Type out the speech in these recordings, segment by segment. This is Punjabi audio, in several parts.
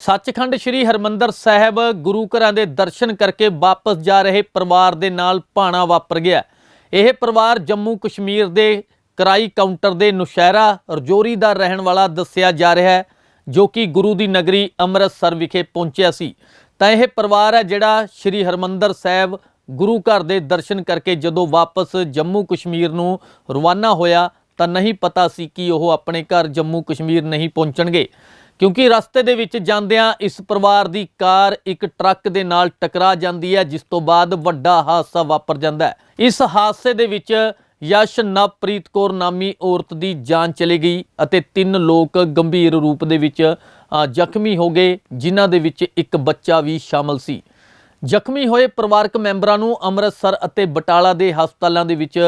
ਸੱਚਖੰਡ ਸ੍ਰੀ ਹਰਮੰਦਰ ਸਾਹਿਬ ਗੁਰੂ ਘਰਾਂ ਦੇ ਦਰਸ਼ਨ ਕਰਕੇ ਵਾਪਸ ਜਾ ਰਹੇ ਪਰਿਵਾਰ ਦੇ ਨਾਲ ਭਾਣਾ ਵਾਪਰ ਗਿਆ। ਇਹ ਪਰਿਵਾਰ ਜੰਮੂ ਕਸ਼ਮੀਰ ਦੇ ਕਰਾਈ ਕਾਊਂਟਰ ਦੇ ਨੁਸ਼ਹਿਰਾ ਰਜੋਰੀ ਦਾ ਰਹਿਣ ਵਾਲਾ ਦੱਸਿਆ ਜਾ ਰਿਹਾ ਹੈ, ਜੋ ਕਿ ਗੁਰੂ ਦੀ ਨਗਰੀ ਅੰਮ੍ਰਿਤਸਰ ਵਿਖੇ ਪਹੁੰਚਿਆ ਸੀ। ਤਾਂ ਇਹ ਪਰਿਵਾਰ ਹੈ ਜਿਹੜਾ ਸ੍ਰੀ ਹਰਮੰਦਰ ਸਾਹਿਬ ਗੁਰੂ ਘਰ ਦੇ ਦਰਸ਼ਨ ਕਰਕੇ ਜਦੋਂ ਵਾਪਸ ਜੰਮੂ ਕਸ਼ਮੀਰ ਨੂੰ ਰਵਾਨਾ ਹੋਇਆ, ਤਾਂ ਨਹੀਂ ਪਤਾ ਸੀ ਕਿ ਉਹ ਆਪਣੇ ਘਰ ਜੰਮੂ ਕਸ਼ਮੀਰ ਨਹੀਂ ਪਹੁੰਚਣਗੇ। ਕਿਉਂਕਿ ਰਸਤੇ ਦੇ ਵਿੱਚ ਜਾਂਦਿਆਂ ਇਸ ਪਰਿਵਾਰ ਦੀ ਕਾਰ ਇੱਕ ਟਰੱਕ ਦੇ ਨਾਲ ਟਕਰਾ ਜਾਂਦੀ ਹੈ, ਜਿਸ ਤੋਂ ਬਾਅਦ ਵੱਡਾ ਹਾਦਸਾ ਵਾਪਰ ਜਾਂਦਾ ਹੈ। ਇਸ ਹਾਦਸੇ ਦੇ ਵਿੱਚ ਯਸ਼ ਨਵਪ੍ਰੀਤ ਕੌਰ ਨਾਮੀ ਔਰਤ ਦੀ ਜਾਨ ਚਲੀ ਗਈ ਅਤੇ ਤਿੰਨ ਲੋਕ ਗੰਭੀਰ ਰੂਪ ਦੇ ਵਿੱਚ ਜ਼ਖਮੀ ਹੋ ਗਏ, ਜਿਨ੍ਹਾਂ ਦੇ ਵਿੱਚ ਇੱਕ ਬੱਚਾ ਵੀ ਸ਼ਾਮਲ ਸੀ। ਜ਼ਖਮੀ ਹੋਏ ਪਰਿਵਾਰਕ ਮੈਂਬਰਾਂ ਨੂੰ ਅੰਮ੍ਰਿਤਸਰ ਅਤੇ ਬਟਾਲਾ ਦੇ ਹਸਪਤਾਲਾਂ ਦੇ ਵਿੱਚ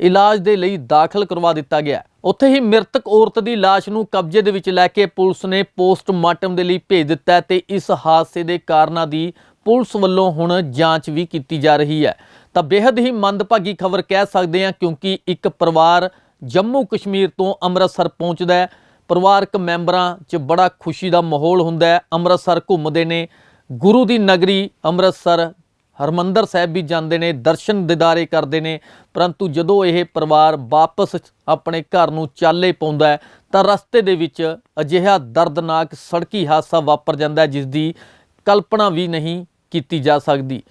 ਇਲਾਜ ਦੇ ਲਈ ਦਾਖਲ ਕਰਵਾ ਦਿੱਤਾ ਗਿਆ ਉੱਥੇ ਹੀ ਮ੍ਰਿਤਕ ਔਰਤ ਦੀ ਲਾਸ਼ ਨੂੰ ਕਬਜ਼ੇ ਦੇ ਵਿੱਚ ਲੈ ਕੇ ਪੁਲਿਸ ਨੇ ਪੋਸਟਮਾਰਟਮ ਦੇ ਲਈ ਭੇਜ ਦਿੱਤਾ ਹੈ ਤੇ ਇਸ ਹਾਦਸੇ ਦੇ ਕਾਰਨਾਂ ਦੀ ਪੁਲਿਸ ਵੱਲੋਂ ਹੁਣ ਜਾਂਚ ਵੀ ਕੀਤੀ ਜਾ ਰਹੀ ਹੈ। ਤਾਂ ਬੇहद ਹੀ ਮੰਦਭਾਗੀ ਖਬਰ ਕਹਿ ਸਕਦੇ ਹਾਂ ਕਿਉਂਕਿ ਇੱਕ ਪਰਿਵਾਰ ਜੰਮੂ ਕਸ਼ਮੀਰ ਤੋਂ ਅੰਮ੍ਰਿਤਸਰ ਪਹੁੰਚਦਾ ਹੈ। ਪਰਿਵਾਰਕ ਮੈਂਬਰਾਂ 'ਚ ਬੜਾ ਖੁਸ਼ੀ ਦਾ ਮਾਹੌਲ ਹੁੰਦਾ ਹੈ। ਅੰਮ੍ਰਿਤਸਰ ਘੁੰਮਦੇ ਨੇ। ਗੁਰੂ ਦੀ ਨਗਰੀ ਅੰਮ੍ਰਿਤਸਰ ਹਰਮੰਦਰ ਸਾਹਿਬ ਵੀ ਜਾਂਦੇ ਨੇ, ਦਰਸ਼ਨ ਦਿਦਾਰੇ ਕਰਦੇ ਨੇ, ਪਰੰਤੂ ਜਦੋਂ ਇਹ ਪਰਿਵਾਰ ਵਾਪਸ ਆਪਣੇ ਘਰ ਨੂੰ ਚਾਲੇ ਪਾਉਂਦਾ ਹੈ, ਤਾਂ ਰਸਤੇ ਦੇ ਵਿੱਚ ਅਜਿਹਾ ਦਰਦਨਾਕ ਸੜਕੀ ਹਾਦਸਾ ਵਾਪਰ ਜਾਂਦਾ ਹੈ ਜਿਸ ਦੀ ਕਲਪਨਾ ਵੀ ਨਹੀਂ ਕੀਤੀ ਜਾ ਸਕਦੀ।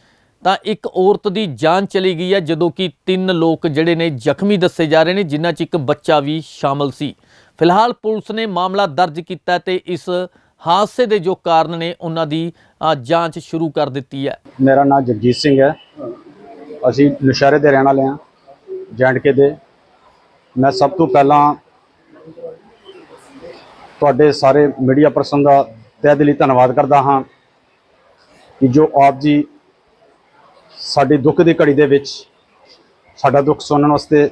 ਤਾਂ ਇੱਕ ਔਰਤ ਦੀ ਜਾਨ ਚਲੀ ਗਈ ਹੈ, ਜਦੋਂ ਕਿ ਤਿੰਨ ਲੋਕ ਜਿਹੜੇ ਨੇ ਜ਼ਖਮੀ ਦੱਸੇ ਜਾ ਰਹੇ ਨੇ, ਜਿਨ੍ਹਾਂ 'ਚ ਇੱਕ ਬੱਚਾ ਵੀ ਸ਼ਾਮਲ ਸੀ। ਫਿਲਹਾਲ ਪੁਲਿਸ ਨੇ ਮਾਮਲਾ ਦਰਜ ਕੀਤਾ ਤੇ ਇਸ ਹਾਦਸੇ ਦੇ ਜੋ ਕਾਰਨ ਨੇ ਉਹਨਾਂ ਦੀ ਜਾਂਚ ਸ਼ੁਰੂ ਕਰ ਦਿੱਤੀ ਹੈ। ਮੇਰਾ ਨਾਮ ਜਗਜੀਤ ਸਿੰਘ ਹੈ। ਅਸੀਂ ਨੁਸ਼ਹਿਰੇ ਦੇ ਰਹਿਣ ਵਾਲੇ ਹਾਂ, ਜੈਂਡਕੇ ਦੇ। ਮੈਂ ਸਭ ਤੋਂ ਪਹਿਲਾਂ ਤੁਹਾਡੇ ਸਾਰੇ ਮੀਡੀਆ ਪਰਸਨ ਦਾ ਤਹਿ ਦਿਲੀ ਧੰਨਵਾਦ ਕਰਦਾ ਹਾਂ ਕਿ ਜੋ ਆਪ ਜੀ ਸਾਡੀ ਦੁੱਖ ਦੀ ਘੜੀ ਦੇ ਵਿੱਚ ਸਾਡਾ ਦੁੱਖ ਸੁਣਨ ਵਾਸਤੇ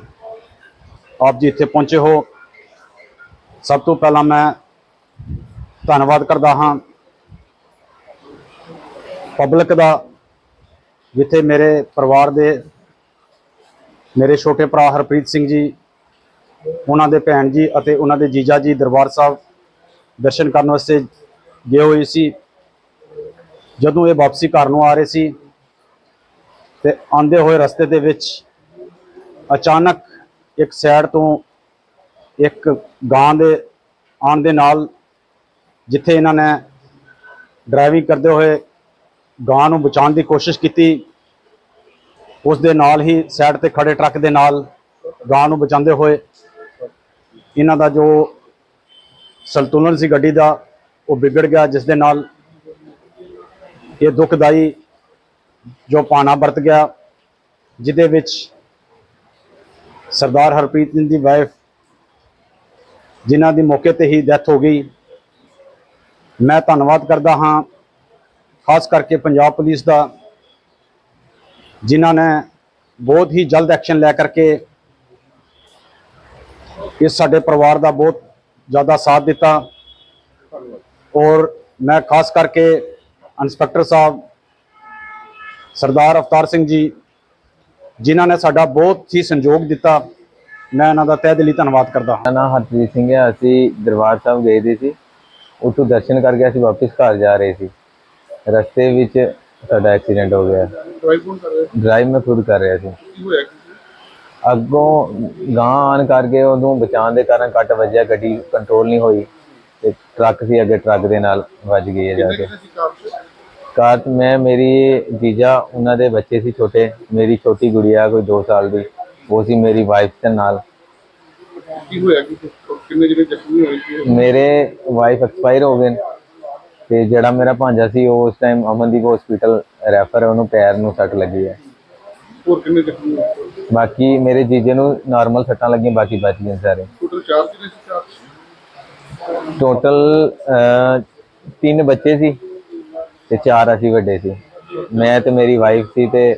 ਆਪ ਜੀ ਇੱਥੇ ਪਹੁੰਚੇ ਹੋ। ਸਭ ਤੋਂ ਪਹਿਲਾਂ ਮੈਂ ਧੰਨਵਾਦ ਕਰਦਾ ਹਾਂ ਪਬਲਿਕ ਦਾ, ਜਿੱਥੇ ਮੇਰੇ ਪਰਿਵਾਰ ਦੇ ਮੇਰੇ ਛੋਟੇ ਭਰਾ ਹਰਪ੍ਰੀਤ ਸਿੰਘ ਜੀ, ਉਹਨਾਂ ਦੇ ਭੈਣ ਜੀ ਅਤੇ ਉਹਨਾਂ ਦੇ ਜੀਜਾ ਜੀ ਦਰਬਾਰ ਸਾਹਿਬ ਦਰਸ਼ਨ ਕਰਨ ਵਾਸਤੇ ਗਏ ਹੋਏ ਸੀ। ਜਦੋਂ ਇਹ ਵਾਪਸੀ ਘਰ ਨੂੰ ਆ ਰਹੇ ਸੀ ਤੇ ਆਂਦੇ ਹੋਏ ਰਸਤੇ ਦੇ ਵਿੱਚ ਅਚਾਨਕ ਇੱਕ ਸਾਈਡ ਤੋਂ ਇੱਕ ਗਾਂ ਦੇ ਆਉਣ ਦੇ ਨਾਲ ਜਿੱਥੇ ਇਹਨਾਂ ਨੇ ਡਰਾਈਵਿੰਗ ਕਰਦੇ ਹੋਏ ਗਾਂ ਨੂੰ ਬਚਾਉਣ ਦੀ ਕੋਸ਼ਿਸ਼ ਕੀਤੀ, ਉਸ ਦੇ ਨਾਲ ਹੀ ਸਾਈਡ ਤੇ ਖੜੇ ਟਰੱਕ ਦੇ ਨਾਲ ਗਾਂ ਨੂੰ ਬਚਾਉਂਦੇ ਹੋਏ ਇਹਨਾਂ ਦਾ ਜੋ ਸੰਤੁਲਨ ਸੀ ਗੱਡੀ ਦਾ, ਉਹ ਵਿਗੜ ਗਿਆ, ਜਿਸ ਦੇ ਨਾਲ ਇਹ ਦੁਖਦਾਈ ਜੋ ਪਾਣਾ ਵਰਤ ਗਿਆ, ਜਿਹਦੇ ਵਿੱਚ ਸਰਦਾਰ ਹਰਪ੍ਰੀਤ ਸਿੰਘ ਦੀ ਵਾਈਫ ਜਿਨ੍ਹਾਂ ਦੀ ਮੌਕੇ ਤੇ ਹੀ ਡੈਥ ਹੋ ਗਈ। ਮੈਂ ਧੰਨਵਾਦ ਕਰਦਾ ਹਾਂ, ਖਾਸ ਕਰਕੇ ਪੰਜਾਬ ਪੁਲਿਸ ਦਾ, ਜਿਨ੍ਹਾਂ ਨੇ ਬਹੁਤ ਹੀ ਜਲਦ ਐਕਸ਼ਨ ਲੈ ਕਰਕੇ ਇਸ ਸਾਡੇ ਪਰਿਵਾਰ ਦਾ ਬਹੁਤ ਜ਼ਿਆਦਾ ਸਾਥ ਦਿੱਤਾ। ਔਰ ਮੈਂ ਖਾਸ ਕਰਕੇ ਇੰਸਪੈਕਟਰ ਸਾਹਿਬ, ਸਰਦਾਰ ਅਵਤਾਰ ਸਿੰਘ ਜੀ, ਜਿਨ੍ਹਾਂ ਨੇ ਸਾਡਾ ਬਹੁਤ ਹੀ ਸੰਯੋਗ ਦਿੱਤਾ, ਮੈਂ ਇਹਨਾਂ ਦਾ ਤਹਿ ਦਿਲੀ ਧੰਨਵਾਦ ਕਰਦਾ ਹਾਂ। ਮੇਰਾ ਹਰਪ੍ਰੀਤ ਸਿੰਘ ਹੈ, ਅਸੀਂ ਦਰਬਾਰ ਸਾਹਿਬ ਗਏ ਦੇ ਸੀ। ਉੱਥੋਂ ਦਰਸ਼ਨ ਕਰਕੇ ਅਸੀਂ ਵਾਪਸ ਘਰ ਜਾ ਰਹੇ ਸੀ। ਰਸਤੇ ਵਿੱਚ ਸਾਡਾ ਐਕਸੀਡੈਂਟ ਹੋ ਗਿਆ। ਡਰਾਈਵ ਕੌਣ ਕਰ ਰਿਹਾ? ਡਰਾਈਵ ਮੈਂ ਖੁਦ ਕਰ ਰਿਹਾ ਸੀ। ਕੀ ਹੋਇਆ? ਕੀ ਅੱਗੋਂ ਗਾਂ ਆਣ ਕਰਕੇ ਉਹਨੂੰ ਬਚਾਉਣ ਦੇ ਕਾਰਨ ਕੱਟ ਵੱਜਿਆ ਗੱਡੀ ਕੰਟਰੋਲ ਨਹੀਂ ਹੋਈ ਤੇ ਟਰੱਕ ਸੀ ਅੱਗੇ ਟਰੱਕ ਦੇ ਨਾਲ ਵੱਜ ਗਈ ਹੈ ਜਾ ਕੇ। ਕਾਰ ਮੈਂ ਮੇਰੀ ਜੀਜਾ ਉਹਨਾਂ ਦੇ ਬੱਚੇ ਸੀ ਛੋਟੇ। ਮੇਰੀ ਛੋਟੀ ਗੁੜੀਆ ਕੋਈ 2 ਸਾਲ ਦੀ ਉਹ ਸੀ ਮੇਰੀ ਵਾਈਫ ਦੇ ਨਾਲ। ਕੀ ਹੋਇਆ ਕੀ ਕਿੰਨੇ ਜਿਹੜੇ ਜ਼ਖਮੀ ਹੋਏ ਸੀ? ਮੇਰੇ ਵਾਈਫ ਐਕਸਪਾਇਰ ਹੋ ਗਏ ਨੇ। ਤੇ ਜਿਹੜਾ ਮੇਰਾ ਭਾਂਜਾ ਸੀ ਉਹ ਉਸ ਟਾਈਮ ਅਮਨਦੀਪ ਹਸਪੀਟਲ ਰੈਫਰ ਉਹਨੂੰ ਪੈਰ ਨੂੰ ਸੱਟ ਲੱਗੀ ਹੈ। ਹੋਰ ਕਿੰਨੇ ਜ਼ਖਮੀ ਹੋਏ? ਬਾਕੀ ਮੇਰੇ ਜੀਜੇ ਨੂੰ ਨਾਰਮਲ ਸੱਟਾਂ ਲੱਗੀਆਂ ਬਾਕੀ ਬਚ ਗਏ ਸਾਰੇ। ਟੋਟਲ ਚਾਰ ਜਿਹੜੇ ਸੀ? ਚਾਰ ਟੋਟਲ ਤਿੰਨ ਬੱਚੇ ਸੀ ਤੇ ਚਾਰ ਅਸੀਂ ਵੱਡੇ ਸੀ। ਮੈਂ ਤੇ ਮੇਰੀ ਵਾਈਫ ਸੀ ਤੇ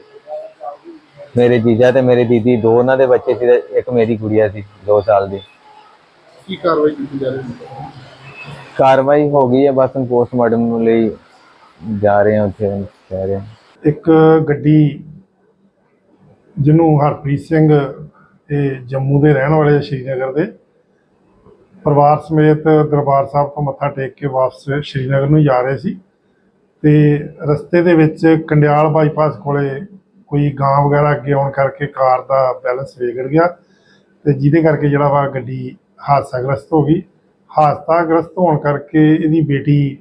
ਮੇਰੇ ਜੀਜਾ ਤੇ ਮੇਰੇ ਦੀਦੀ ਦੋ ਉਹਨਾਂ ਦੇ ਬੱਚੇ ਸੀ ਤੇ ਇੱਕ ਮੇਰੀ ਗੁੜੀਆ ਸੀ 2 ਸਾਲ ਦੀ। ਕੀ ਕਾਰਵਾਈ ਕੀਤੀ ਜਾ ਰਹੀ ਹੈ? ਕਾਰਵਾਈ ਹੋ ਗਈ ਹੈ ਬਸ ਪੋਸਟਮਾਰਟਮ ਲਈ ਜਾ ਰਹੇ ਹਾਂ ਉੱਥੇ ਕਹਿ ਰਹੇ ਹਾਂ। ਇੱਕ ਗੱਡੀ ਜਿਹਨੂੰ ਹਰਪ੍ਰੀਤ ਸਿੰਘ ਇਹ ਜੰਮੂ ਦੇ ਰਹਿਣ ਵਾਲੇ ਸ਼੍ਰੀਨਗਰ ਦੇ ਪਰਿਵਾਰ ਸਮੇਤ ਦਰਬਾਰ ਸਾਹਿਬ ਤੋਂ ਮੱਥਾ ਟੇਕ ਕੇ ਵਾਪਸ ਸ਼੍ਰੀਨਗਰ ਨੂੰ ਜਾ ਰਹੇ ਸੀ ਤੇ ਰਸਤੇ ਦੇ ਵਿੱਚ ਕੰਡਿਆਲ ਬਾਈਪਾਸ ਕੋਲੇ ਕੋਈ ਗਾਂ ਵਗੈਰਾ ਅੱਗੇ ਆਉਣ ਕਰਕੇ ਕਾਰ ਦਾ ਬੈਲੈਂਸ ਵਿਗੜ ਗਿਆ ਤੇ ਜਿਹਦੇ ਕਰਕੇ ਜਿਹੜਾ ਵਾ ਗੱਡੀ ਹਾਦਸਾਗ੍ਰਸਤ ਹੋ ਗਈ। ਹਾਦਸਾਗ੍ਰਸਤ ਹੋਣ ਕਰਕੇ ਇਹਦੀ ਬੇਟੀ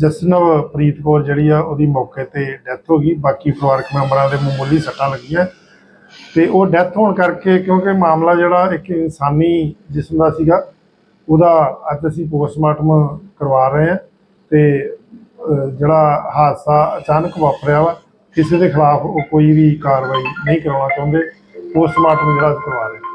ਜਸਨਵ ਪ੍ਰੀਤ ਕੌਰ ਜਿਹੜੀ ਆ, ਉਹਦੀ ਮੌਕੇ ਤੇ ਡੈਥ ਹੋ ਗਈ। ਬਾਕੀ ਪਰਿਵਾਰਕ ਮੈਂਬਰਾਂ ਦੇ ਮਾਮੂਲੀ ਸੱਟਾਂ ਲੱਗੀਆਂ ਤੇ ਉਹ ਡੈਥ ਹੋਣ ਕਰਕੇ ਕਿਉਂਕਿ ਮਾਮਲਾ ਜਿਹੜਾ ਇੱਕ ਇਨਸਾਨੀ ਜਿਸਮ ਦਾ ਸੀਗਾ, ਉਹਦਾ ਅੱਜ ਅਸੀਂ ਪੋਸਟਮਾਰਟਮ ਕਰਵਾ ਰਹੇ ਹਾਂ ਤੇ ਜਿਹੜਾ ਹਾਦਸਾ ਅਚਾਨਕ ਵਾਪਰਿਆ ਵਾ ਕਿਸੇ ਦੇ ਖਿਲਾਫ ਉਹ ਕੋਈ ਵੀ ਕਾਰਵਾਈ ਨਹੀਂ ਕਰਵਾਉਣਾ ਚਾਹੁੰਦੇ, ਪੋਸਟਮਾਰਟਮ ਜਿਹੜਾ ਅਸੀਂ ਕਰਵਾ ਰਹੇ